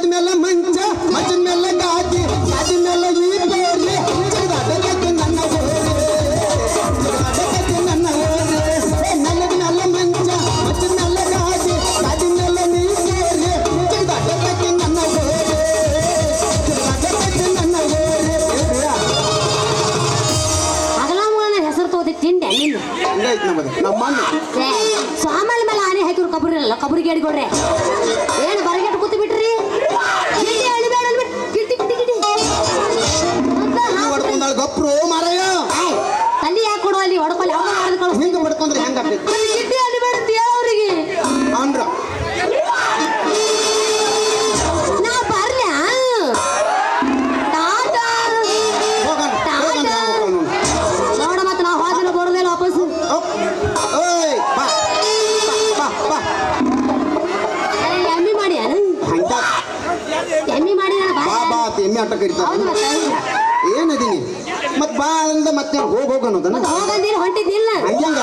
ನೆಲದ ಮೇಲೆ ಮಂಚ ಮಂಚದ ಮೇಲೆ ಗಾಜಿ ಗಾದಿ ಮೇಲೆ ಈ ಬೇರೆ ಜಿಗದಾಡಕತ್ತಿ ನನ್ನ ನೆಲದ ಮೇಲೆ ಮಂಚ ಮಂಚದ ಮೇಲೆ ಮೇಲೆ ನೀ ನನ್ನ ನನ್ನ ಹೆಸರು ತೋದಿ ನಮ್ಮದು ನಮ್ಮ ಸ್ವಾಮಿ ಮೇಲೆ ಆನೆ ಹಾಕಿದ್ರು ಕಬರಿ ಇಲ್ಲ ಕಬರಿ ಗೇಡಿಗೊಡ್ರೆ ಬಡ್ಕೊಂಡ್ರೆ ಹೆಂಗ ಗಿಡ್ಡಿ ಅಳಿಬೇಡ ಅಂತ ಹೇಳ ಅವ್ರಿಗೆ. ಅಂದ್ರ. ನಾ ಬರ್ಲ್ಯಾ ಟಾಟಾ ಹೋಗೋಣ ಹೋಗೋಣ ಹೋಗೋಣ ನೋಡ ಮತ್ತೆ ನಾವು ಹೋದ್ರೆ ಬರೋದಿಲ್ಲ ವಾಪಸ್. ಅಪ್. ಓಯ್ ಬಾ. ಬಾ ಬಾ ಎಮ್ಮಿ ಮಾಡಿ ಹಂಗ. ಎಮ್ಮಿ ಮಾಡಿ ಬಾ ಬಾ ಅಂತ ಎಮ್ಮೆ ಆಟ ಕರಿತಾರ ಹೌದು ಮತ್ತೆ. ಏನದೀನಿ ಮತ್ ಬಾ ಅಂದ ಮತ್ತೆ ಹೋಗ್ ಹೋಗ ಅನ್ನೋದನ್ನ ಮತ್ತೆ ಹೋಗಂದಿಲ್ಲ ಹೊಂಟಿದ್ದಿಲ್ಲ ಹಂಗ್ಯಾಂಗ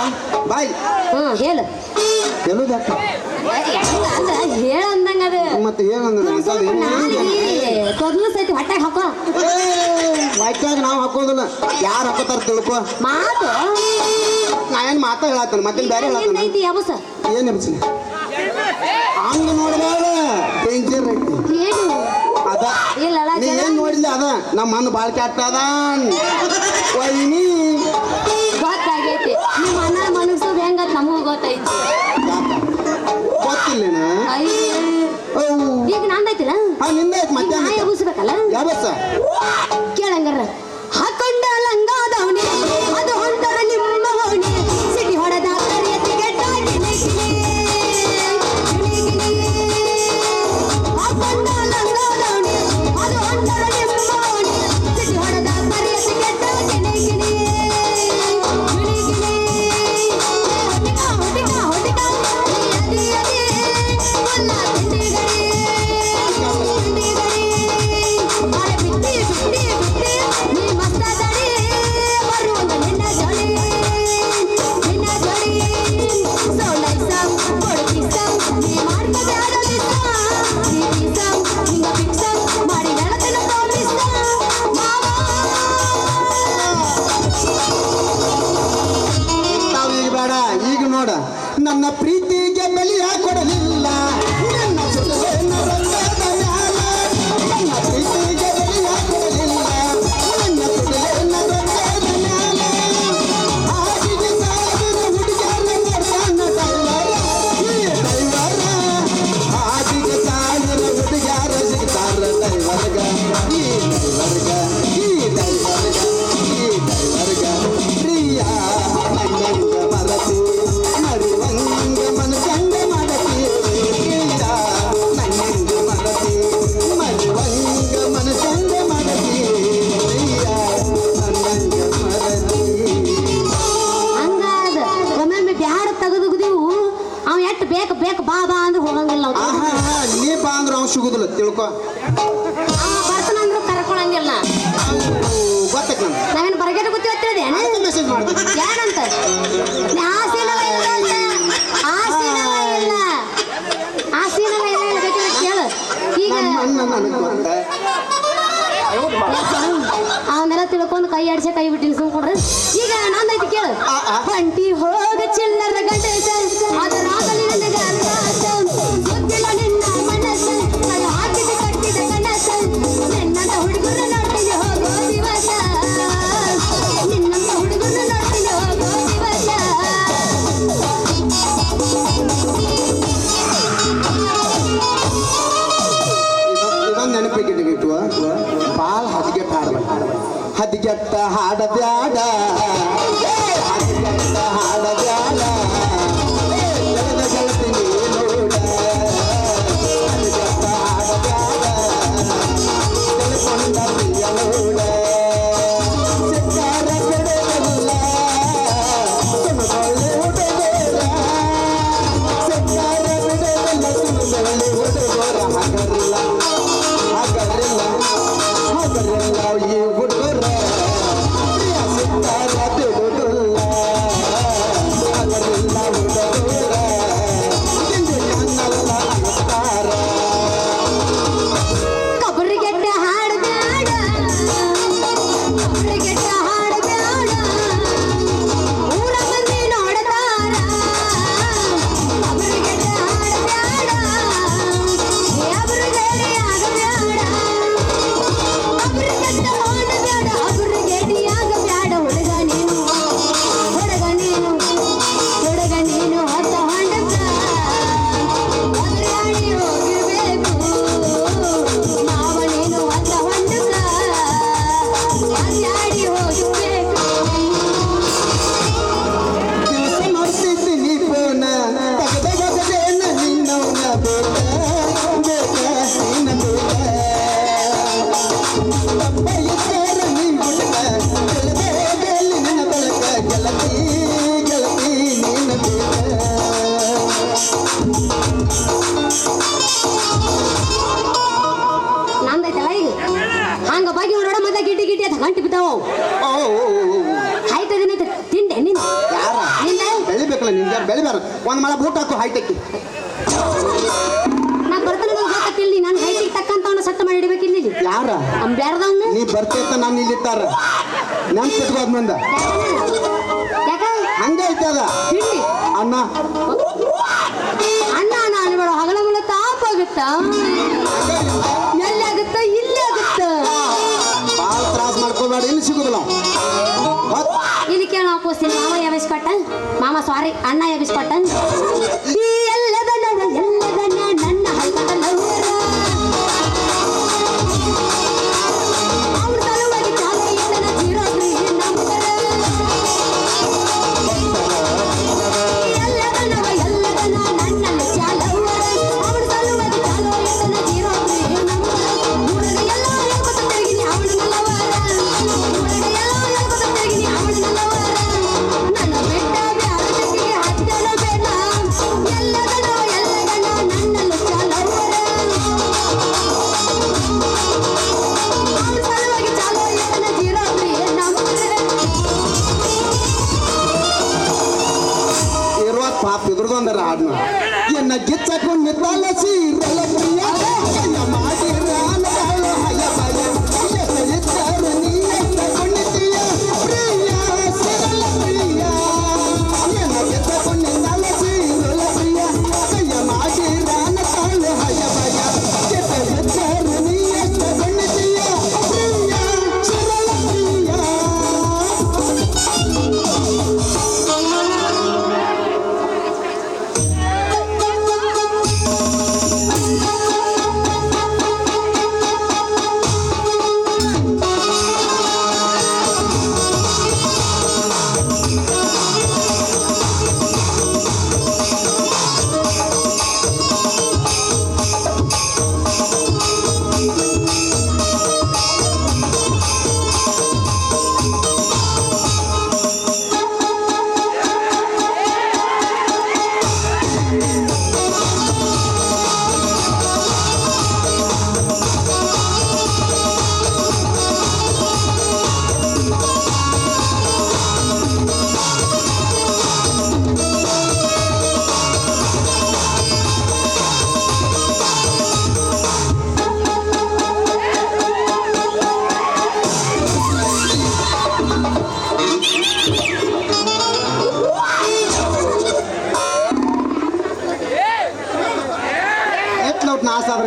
ಬಾಯ್. ಹಾ ಹೇಳು. ಎಲ್ಲೋದ್ ಅಂದ್ರೆ ಹೇಳ ಅಂದಂಗ ಅದು. ಮತ್ತೆ ಏನಂದ್ರೆ ಅಂತದ್ ಏನು ತೊದ್ಲು ಸೈತಿ ಹೊಟ್ಟೆಗೆ ಹಾಕೋ. ನಾವು ಹಾಕೋದಿಲ್ಲ. ಯಾರು ಹಾಕೋತಾರ ತಿಳ್ಕೊ. ಮಾತು. ನಾ ಏನು ಮಾತಾ ಹೇಳತ್ತಾನ ಮತ್ತೆ ಬೇರೆ ಹೇಳತ್ತಾನ ಐತಿ ಯಾವಸ? ಏನು ಎಬ್ಸಿನಿ ಹಂಗ ನೋಡಿದಾಗ ಡೇಂಜರ್ ಐತಿ. ಏನು? ಅದ. ನೀ ಜನ ಏನ್ ನೋಡಿಲ್ಲ ಅದ? ನಮ್ಮ ಮಣ್ಣು ಬಾಳ್ ಕೆಟ್ಟ ಅದ cabeça. ನನ್ನ ಪ್ರೀತಿಗೆ ಅವನ್ನೆಲ್ಲ ತಿಳ್ಕೊಂಡು ಕೈ ಆಡ್ಸೆ ಕೈ ಬಿಟ್ಟಿನಿ ಸುಮ್ ಕೊಡ್ರಿ. ಈಗ ನಂದೈತಿ ಕೇಳು. ಹೊಂಟಿ ಹೋಗ ಚಿಲ್ಲರ ಗಂಟೆ ಅದರ ನನಗೆ ನೀ ಬರ್ತೈತ ನಾನು ಇಲ್ಲಿತ್ತಾರ ನೆನ್ಪಿಟ್ಕೋದ್ ಮುಂದ ಹಂಗ ಐತದ ಅಣ್ಣ. ಅಣ್ಣ ಅಣ್ಣ ಅನ್ಬೇಡ ಹಗಲ ಮುಲ ತಾಪ ಆಗುತ್ತ? ಎಲ್ಲಿ ಆಗುತ್ತ? ಇಲ್ಲಿ ಆಗುತ್ತ? ಭಾಳ ತ್ರಾಸ ಮಾಡ್ಕೋಬೇಡ ಇಲ್ಲಿ ಸಿಗುದಿಲ್ಲ ಇದಕ್ಕೆ ನಾವು ಕೇಳ ಹಾಕೋಸ್ತೀನಿ ಮಾಮ ಎಬ್ಬಿಸ್ಕೊಟ್ಟ ಮಾಮ ಸಾರಿ ಅಣ್ಣ ಎಬ್ಬಿಸ್ಕೊಟ್ಟ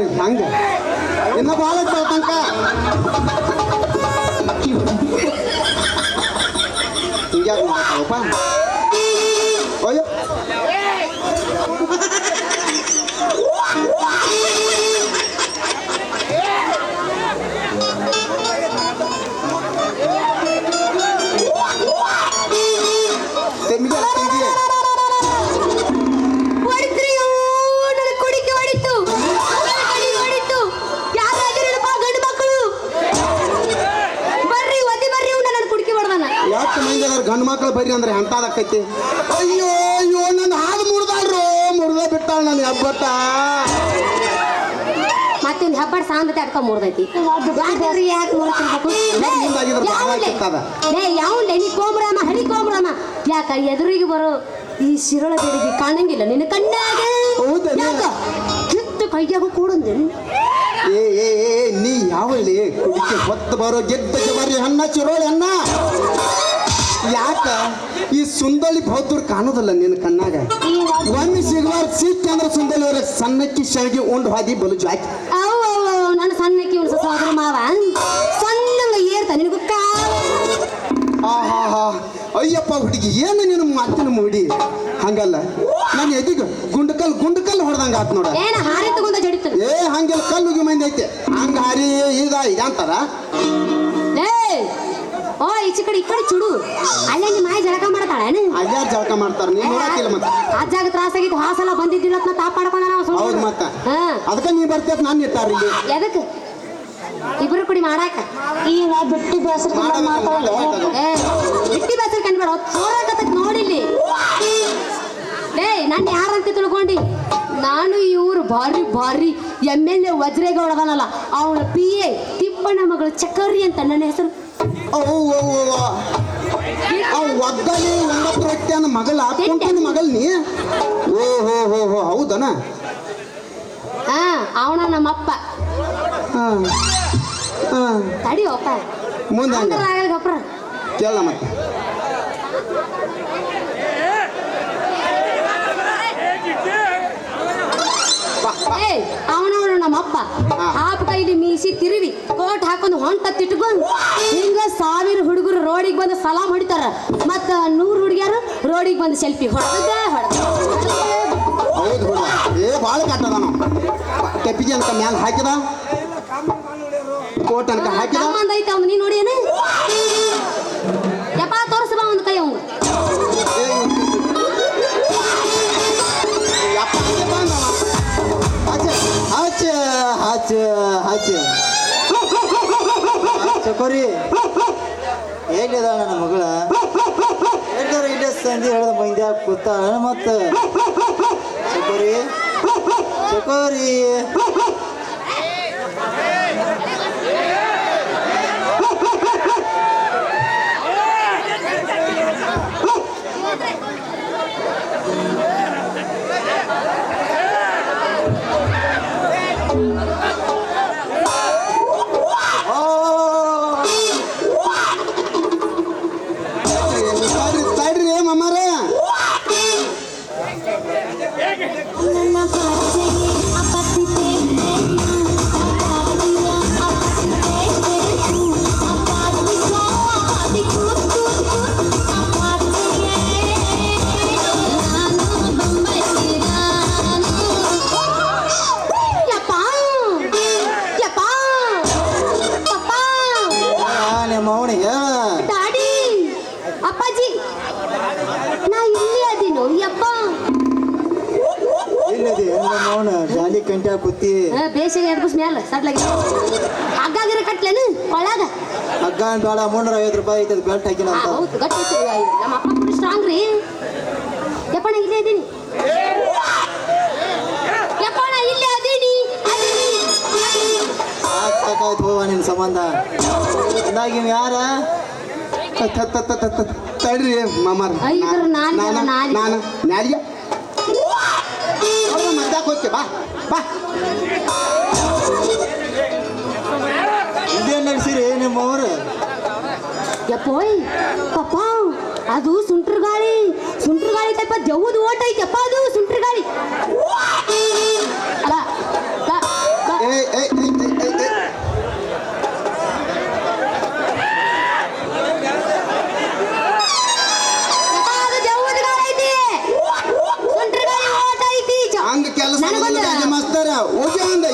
ಎತ್ಲೌಟ್ ನಾಶ ಆದ್ರಿ ಹಂಗ. ಇನ್ನ ಭಾಳ ಐತೆ ತನಕ ಹಿಂಗ್ಯಾಕ್ ಮಾಡ್ತಾವಪ್ಪ ಅಯ್ಯೋ. ಅಂದ್ರೆ ಎಂತಾದಕ್ಕೈತಿ? ಅಯ್ಯೋ ಅಯ್ಯೋ ನನ್ನ ಹಾದು ಮುರಿದಾಳ್ರು. ಮುರಿದ ಬಿಟ್ಟಾಳ ನನ್ನ ಹಬ್ಬತ್ತ ಮತ್ತಿಂದ ಹಬ್ಬದ ಸಾಂದ್ರತೆ ಅಡ್ಕ ಮುರ್ದೈತಿ. ಯಾಕ್ರಿ ಯಾಕೆ ನೀ ಕೋಮರಾಮ ಹರಿ ಕೋಮರಾಮ. ಯಾಕ ಎದುರಿಗೆ ಬರೋ ಈ ಶಿರಳ ಬೆಳಿಗ್ಗೆ ಕಾಣಂಗಿಲ್ಲ ನಿನ್ನ ಕಣ್ಣಾಗ? ಕಿತ್ತು ಕೈಯಾಗೂ ಕೂಡಂದೇನು ಏ ಏ ಏ ನೀ ಯಾವಳ್ಳಿ ಕುಡಿಕೆ ಹೊತ್ತು ಬರೋ ಗೆದ್ದ ಬರ್ರಿ ಅನ್ನ ಚಿರೋಳಿ ಅನ್ನ ಯಾಕ ಈ ಸುಂದಲಿ ಬೌದ್ಧರು ಕಾಣೋದಲ್ಲ ನಿನ್ನ ಕಣ್ಣಾಗ? ಒಮ್ಮೆ ಸಿಗುವಾರ ಸಿಕ್ಕ ಅಂದ್ರೆ ಸುಂದಲಿ ಅವ್ರ ಸಣ್ಣಕ್ಕಿ ಶಾವಿಗೆ ಉಂಡು ಹಾದಿ ಬಲು ಜಾಕಿ ನನ್ನ ಸಣ್ಣಕ್ಕೆ ಇವನು ಸಹೋದರ ಮಾವ. ಸಣ್ಣಂಗ ಏರ್ತ ನಿನಗೂ ಆಹಾ ಅಯ್ಯಪ್ಪ ಹುಡುಗಿ ಏನು ನಿನ್ನ ಮಾತಿನ ಮೂಡಿ? ಹಂಗಲ್ಲ. ನಾನು ಎದಿಗ ಗುಂಡಕಲ್ ಗುಂಡಕಲ್ ಹೊಡೆದಂಗ ಆತ್ ನೋಡ. ಏ ಹಂಗೆಲ್ಲ ಕಲ್ಲುಗಿ ಮಂದಿ ಐತೆ. ಹಂಗ ಹಾರಿ ಇದ ಅಂತಾರ ಓ ಈಚೆ ಕಡೆ ಈ ಕಡೆ ಚುಡು. ಅಲ್ಲೇ ನಿಮ್ಮ ಮಾಯ ಜಳಕ ಮಾಡ್ತಾಳೇನು ಅಜ್ಜ ಜಳಕ ಮಾಡ್ತಾರ? ನೀನ್ ನೋಡಕ್ಕಿಲ್ಲ ಮತ್ತ. ಅಜ್ಜಾಗ ತ್ರಾಸಾಗಿದ್ದು ಹಾಸಲ ಬಂದಿದ್ದಿಲ್ಲ ಅಂತ ತಾಪ್ ಮಾಡ್ಕೊಂಡ ನಾವು ಹೌದು ಮತ್ತ. ಹಾ. ಅದಕ್ಕ ನೀ ಬರ್ತೇತ್ ನಾನು ಇರ್ತಾರ ಇಲ್ಲಿ? ಎದಕ್ಕೆ? ಇಬ್ರು ಕುಡಿ ಮಾಡಾಕ. ಈಗ ಬಿಟ್ಟು ಬೇಸರ ಏ ಬಿಟ್ಟಿ ಬೇಸರ ಕಂಡ್ಬೇಡ ಸೋರಾಕತ್ತೈತ್ ನೋಡಿಲ್ಲಿ. ಏಯ್ ನಾನು ಯಾರಂತ ತಿಳ್ಕೊಂಡಿ? ನಾನು ಇವ್ರು ಭಾರಿ ಭಾರಿ ಎಂ ಎಲ್ ಎ ವಜ್ರೇಗೌಡ ಅವನ ಪಿ ಎ ತಿಪ್ಪಣ್ಣ ಮಗಳು ಚಕ್ಕರಿ ಅಂತ ನನ್ನ ಹೆಸರು. ಅವು ಒಗ್ಗಲಿ ಒಂಬತ್ತು ರೊಟ್ಟಿ ಅನ್ನೋ ಮಗಲ್ ನೀ ಓ ಹೋ ಹೋ ಹೋ ಹೌದನ ಹಾ ಅವನ ನಮ್ಮಪ್ಪ ಹಾ ತಡಿಯೋಪ್ಪ ಮುಂದೆ ಕೇಳ ಮತ್ತೆ ಏಯ್ ಅವನವನು ನಮ್ಮಪ್ಪ. ಆಪ ಕೈಲಿ ಮೀಸಿ ತಿರುವಿ ಕೋಟ್ ಹಾಕೊಂಡು ಹೊಂಟ ತಿಟ್ಕೊಂಡು ಹಿಂಗ ಸಾವಿರ ಹುಡುಗರು ರೋಡಿಗೆ ಬಂದು ಸಲಾಮ್ ಹೊಡಿತಾರ. ಮತ್ತ ನೂರು ಹುಡುಗಿಯರು ರೋಡಿಗೆ ಬಂದು ಸೆಲ್ಫಿ ಹೊಡೆದ ಹೊಡೆದ. ಹೌದು ಏ ಭಾಳ ಕಟ್ಟದ ನಾವು ಕೆಪ್ಪಿಗೆ ಅಂತ ಮ್ಯಾಲ ಹಾಕಿದ. ಕೋಟ್ ಅಂತ ಹಾಕಿದ. ನೀ ನೋಡಿ ಏನು? ಚಕೋರಿ ಎಲ್ಲಿದ ನನ್ನ ಮಗಳ? ಎಲ್ಲರ ಇಲ್ಲೇ ಸಂಧಿ ಹೇಳ್ದ ಮಂದ್ಯ ಕೂತಾಳ ಮತ್ತೆ? ಚಕೋರಿ? ಚಕೋರಿ. ಜಾಲಿ ಕಂಟ್ಯಾ ಕುತ್ತಿ. ಬೇಸಿಗೆ ಎರಡು ಮ್ಯಾಲ ಸಡ್ಲಾಗಿ. ಹಗ್ಗಾಗಿರ ಕಟ್ಲೇನು? ಒಳಗ. ಹಗ್ಗ ಬೇಡ ಮುನ್ನೂರ ಐವತ್ತು ರೂಪಾಯಿ ಐತೆ ಬೆಲ್ಟ್ ಹಾಕಿನ ಅಂತ. ಹೌದು ಗಟ್ಟಿ ಐತಿ. ಅಯ್ಯೋ, ನಮ್ಮ ಅಪ್ಪ ಫುಲ್ ಸ್ಟ್ರಾಂಗ್ ರೀ. ಯಪ್ಪ ನಾ ಇಲ್ಲೇ ಇದೀನಿ. ಯಪ್ಪ ನಾ ಇಲ್ಲೇ ಅದೀನಿ ಅದೀನಿ, ಅದೀನಿ. ಸಾಕಾಯ್ತು ಹೋವ ನಿನ್ನ ಸಂಬಂಧ. ಅಂದಾಗ ಇವ್ ಯಾರ? ತ- ತ- ತ- ತ- ತ- ತಡ್ರಿ ಮಾಮಾರ. ಐದ್ರ ನಾಲ್ಕು, ನಾಲ್ಕು. ನಾನು? ನಾಲ್ಗೆ? ಹೋಗ್ತಿ ಬಾ ಬಾ ಇದೇನ್ ನಡೆಸಿರಿ ನಿಮ್ಮವರು ಯಪ್ಪೋಯ್ ಪಪ್ಪ ಅದು ಸುಂಟ್ರ ಗಾಳಿ ಸುಂಟ್ರ ಗಾಳಿ ಟೈಪ ದೆವ್ವದ ಓಟ ಐತಪ್ಪ ಅದು ಸುಂಟ್ರ ಗಾಳಿ ಅಲ್ಲ ಗಾಡಿ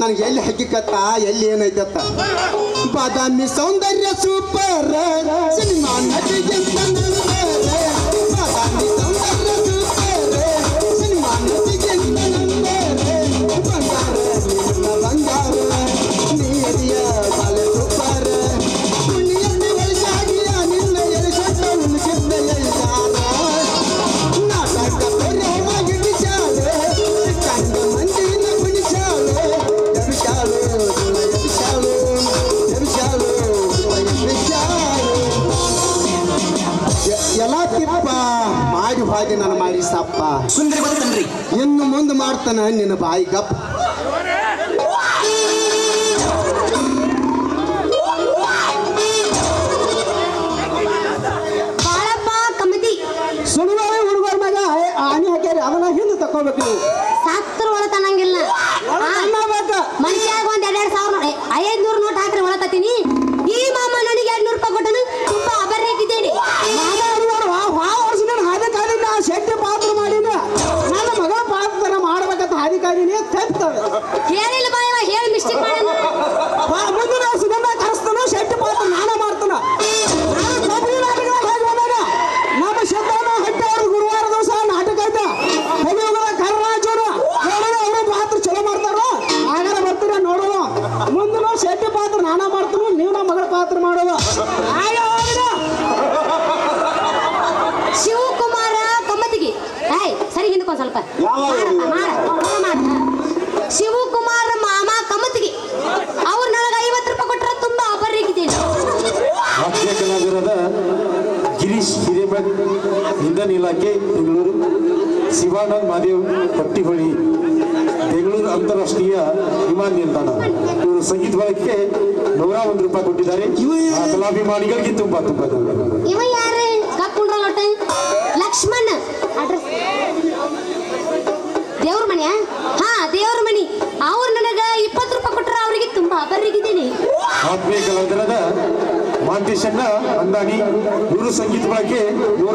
ನನಗೆ ಎಲ್ಲಿ ಹಕ್ಕಿಕತ್ತ ಎಲ್ಲಿ ಏನೈತತ್ತ? ಬಾದಾಮಿ ಸೌಂದರ್ಯ ಸೂಪರ್. ಸಿನಿಮಾ ಸುಂದರಿ ಬದುಕನ್ರಿ ಇನ್ನು ಮುಂದೆ ಮಾಡ್ತಾನ ನಿನ್ನ ಬಾಯಿ ಗಪ್ಪ ಯೋಜನೆ ಇಲಾಖೆ ಬೆಂಗಳೂರು ಶಿವಾನಂದ್ ಮಹದೇವ್ ಪಟ್ಟಿಹೊಳಿ ಬೆಂಗಳೂರು ಅಂತಾರಾಷ್ಟ್ರೀಯ ವಿಮಾನ ನಿಲ್ದಾಣ. ಇವರು ಸಂಗೀತ ಬಳಕೆ ನೂರ ಒಂದು ರೂಪಾಯಿ ಕೊಟ್ಟಿದ್ದಾರೆ. ಕಲಾಭಿಮಾನಿಗಳಿಗೆ ತುಂಬಾ ತುಂಬಾ ಲಕ್ಷ್ಮಣ? ದೇವ್ರ ಮನೆಯ? ಹಾ ದೇವ್ರ ಮನಿ. ಅವ್ರು ನನಗ ಇಪ್ಪತ್ತು ರೂಪಾಯಿ ಕೊಟ್ಟರೆ ಅವರಿಗೆ ತುಂಬಾ ಅಬರಿಗಿದ್ದೀನಿ ಆತ್ಮೀಯ ಕಲಾವಿದರಾದ ಮಾಂತೇಶಣ್ಣ ಅಂದಾನಿ ಗುರು ಸಂಗೀತ ಬಳಕೆ